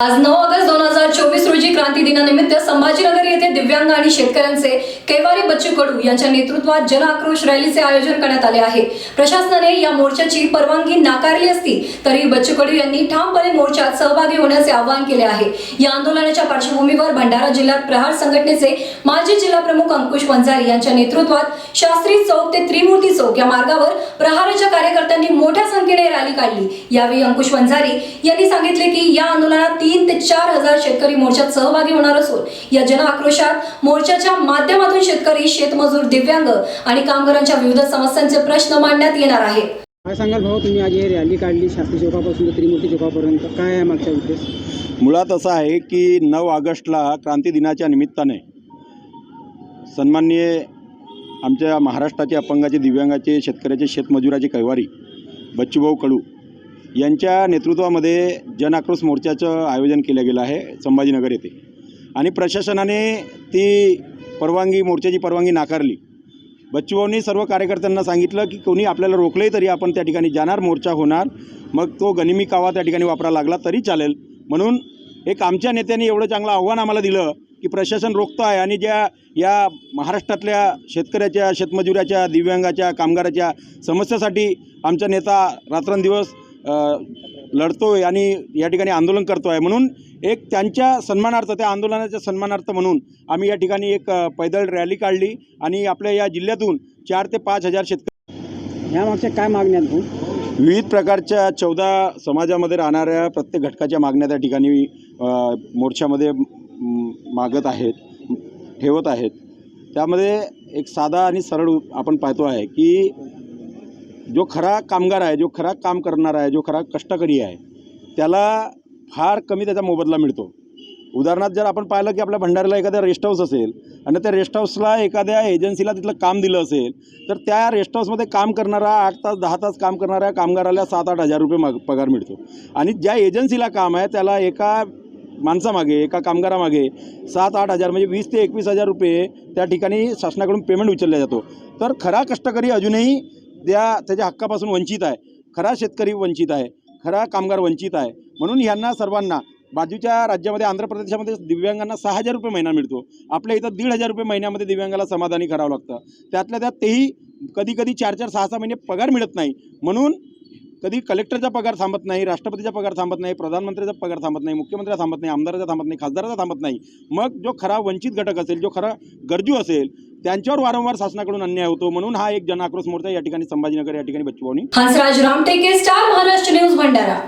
आज नऊ ऑगस्ट दोन हजार चोवीस रोजी क्रांती दिनानिमित्त संभाजीनगर येथे दिव्यांग आणि शेतकऱ्यांचे कैवारी बच्चू कडू यांच्या नेतृत्वात जन आक्रोश रॅलीचे आयोजन करण्यात आले आहे. प्रशासनाने या मोर्चाची परवानगी नाकारली असती तरी बच्चू कडू यांनी ठामपणे मोर्चात सहभागी होण्याचे आवाहन केले आहे. या आंदोलनाच्या पार्श्वभूमीवर भंडारा जिल्ह्यात प्रहार संघटनेचे माजी जिल्हा प्रमुख अंकुश वंजारी यांच्या नेतृत्वात शास्त्री चौक ते त्रिमूर्ती चौक या मार्गावर प्रहाराच्या कार्यकर्त्यांनी मोठ्या संख्येने रॅली काढली. यावेळी अंकुश वंजारी यांनी सांगितले की या आंदोलनात तीन ते चार हजार शेतकरी मोर्चात सहभागी होणार असून या जन आक्रोशात मोर्चाच्या माध्यमातून शेतकरी शेतमजूर दिव्यांग आणि कामगारांच्या विविध समस्यांचे प्रश्न मांडण्यात येणार आहे काय सांगाल भाऊ तुम्ही? आज ही रॅली काढली शास्त्री चौकापासून त्रिमूर्ती चौकापर्यंत. काय आहे मागचा उद्देश? मुळात असं आहे की नऊ ऑगस्टला क्रांती दिनाच्या निमित्ताने सन्माननीय आमच्या महाराष्ट्राचे अपंगाचे दिव्यांगाचे शेतकऱ्याचे शेतमजुराचे कैवारी बच्चूभाऊ कडू यांच्या नेतृत्वामध्ये जन आक्रोश मोर्चाचं आयोजन केलं गेलं आहे संभाजीनगर येथे. आणि प्रशासनाने ती परवानगी मोर्चाची परवानगी नाकारली. बच्चूभाऊंनी सर्व कार्यकर्त्यांना सांगितलं की कोणी आपल्याला रोखले तरी आपण त्या ठिकाणी जाणार मोर्चा होणार. मग तो गनिमी कावा त्या ठिकाणी वापरा लागला तरी चालेल. म्हणून एक आमच्या नेत्यांनी एवढं चांगलं आव्हान आम्हाला दिलं की प्रशासन रोखतं आहे आणि ज्या या महाराष्ट्रातल्या शेतकऱ्याच्या शेतमजुराच्या दिव्यांगाच्या कामगाराच्या समस्यासाठी आमचा नेता रात्रंदिवस अ, लढतोय आणि या ठिकाणी आंदोलन करतो आहे म्हणून एक त्यांच्या सन्मानार्थ त्या आंदोलनाच्या सन्मानार्थ म्हणून आम्ही या ठिकाणी एक पैदल रॅली काढली आणि आपल्या या जिल्ह्यातून चार ते पाच हजार शेतकरी ह्या मागच्या काय मागण्या विविध प्रकारच्या चौदा समाजामध्ये राहणाऱ्या प्रत्येक घटकाच्या मागण्या त्या ठिकाणी मोर्चामध्ये मागत आहेत ठेवत आहेत. त्यामध्ये एक साधा आणि सरळ आपण पाहतो आहे की जो खरा कामगार आहे जो खरा काम करणारा आहे जो खरा कष्टकरी आहे त्याला फार कमी त्याचा मोबदला मिळतो. उदाहरणार्थ जर आपण पाहिलं की आपल्या भंडाऱ्याला एखाद्या रेस्ट हाऊस असेल आणि त्या रेस्ट हाऊसला एखाद्या एजन्सीला तिथलं काम दिलं असेल तर त्या रेस्ट हाऊसमध्ये काम करणारा आठ तास दहा तास काम करणाऱ्या कामगाराला सात आठ हजार रुपये माग पगार मिळतो. आणि ज्या एजन्सीला काम आहे त्याला एका माणसामागे एका कामगारामागे सात आठ हजार म्हणजे वीस ते एकवीस हजार रुपये त्या ठिकाणी शासनाकडून पेमेंट उचलला जातो. तर खरा कष्टकरी अजूनही त्या त्याच्या हक्कापासून वंचित आहे. खरा शेतकरी वंचित आहे. खरा कामगार वंचित आहे. म्हणून ह्यांना सर्वांना बाजूच्या राज्यामध्ये आंध्र प्रदेशामध्ये दिव्यांगांना सहा हजार रुपये महिना मिळतो. आपल्या इथं दीड हजार रुपये महिन्यामध्ये दिव्यांगाला समाधानी करावं लागतं. त्यातल्या त्यात तेही कधी कधी चार चार सहा सहा महिने पगार मिळत नाही. म्हणून कधी कलेक्टरचा पगार थांबत नाही राष्ट्रपतीचा पगार थांबत नाही प्रधानमंत्र्याचा पगार थांबत नाही मुख्यमंत्र्याचा थांबत नाही आमदाराचा थांबत नाही खासदाराचा थांबत नाही. मग जो खरा वंचित घटक असेल जो खरा गरजू असेल त्यांच्यावर वारंवार शासनाकडून अन्याय होतो म्हणून हा एक जन आक्रोश मोर्चा या ठिकाणी संभाजीनगर या ठिकाणी बच्चू हंसराज रामटेके स्टार महाराष्ट्र न्यूज भंडारा.